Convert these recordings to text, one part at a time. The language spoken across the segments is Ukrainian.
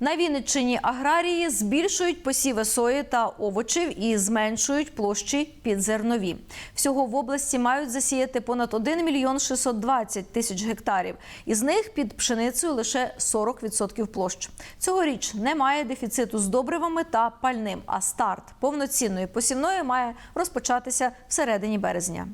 На Вінниччині аграрії збільшують посіви сої та овочів і зменшують площі під зернові. Всього в області мають засіяти понад 1 мільйон 620 тисяч гектарів. Із них під пшеницею лише 40% площ. Цьогоріч немає дефіциту з добривами та пальним, а старт повноцінної посівної має розпочатися всередині березня.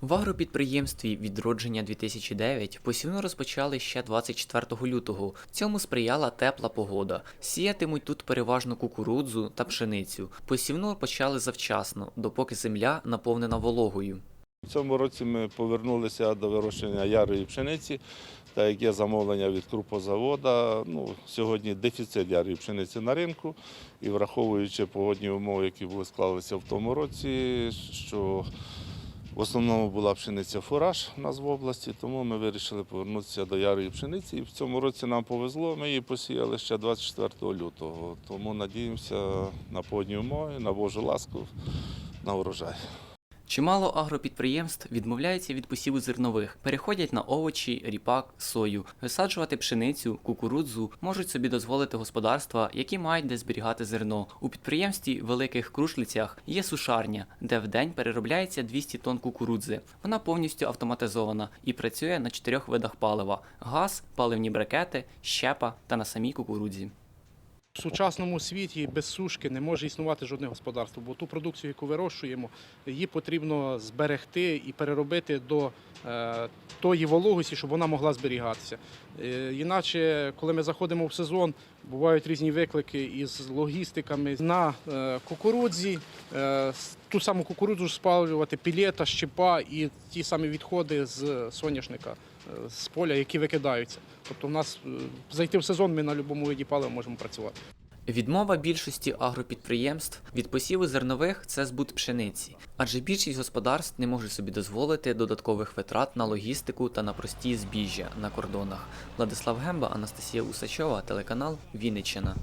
В агропідприємстві Відродження 2009 посівну розпочали ще 24 лютого. Цьому сприяла тепла погода. Сіятимуть тут переважно кукурудзу та пшеницю. Посівну почали завчасно, допоки земля наповнена вологою. В цьому році ми повернулися до вирощення ярої пшениці, та як є замовлення від крупозавода. Ну, сьогодні дефіцит ярої пшениці на ринку, і враховуючи погодні умови, які були склалися в тому році, що в основному була пшениця фураж у нас в області, тому ми вирішили повернутися до ярої пшениці. І в цьому році нам повезло, ми її посіяли ще 24 лютого. Тому надіємося на погодні умови, на Божу ласку, на урожай. Чимало агропідприємств відмовляються від посіву зернових, переходять на овочі, ріпак, сою. Висаджувати пшеницю, кукурудзу можуть собі дозволити господарства, які мають де зберігати зерно. У підприємстві Великих Крушлицях є сушарня, де в переробляється 200 тонн кукурудзи. Вона повністю автоматизована і працює на чотирьох видах палива: газ, паливні брикети, щепа та на самій кукурудзі. В сучасному світі без сушки не може існувати жодне господарство, бо ту продукцію, яку вирощуємо, її потрібно зберегти і переробити до е, тої вологості, щоб вона могла зберігатися. Е, іначе, коли ми заходимо в сезон, бувають різні виклики із логістиками на е, кукурудзі, ту саму кукурудзу спалювати, пілета, щепа і ті самі відходи з соняшника, з поля, які викидаються. Тобто, в нас зайти в сезон, ми на будь-якому виді палива можемо працювати. Відмова більшості агропідприємств від посіву зернових це збут пшениці, адже більшість господарств не може собі дозволити додаткових витрат на логістику та на прості збіжжя на кордонах. Владислав Гемба, Анастасія Усачова, телеканал Вінниччина.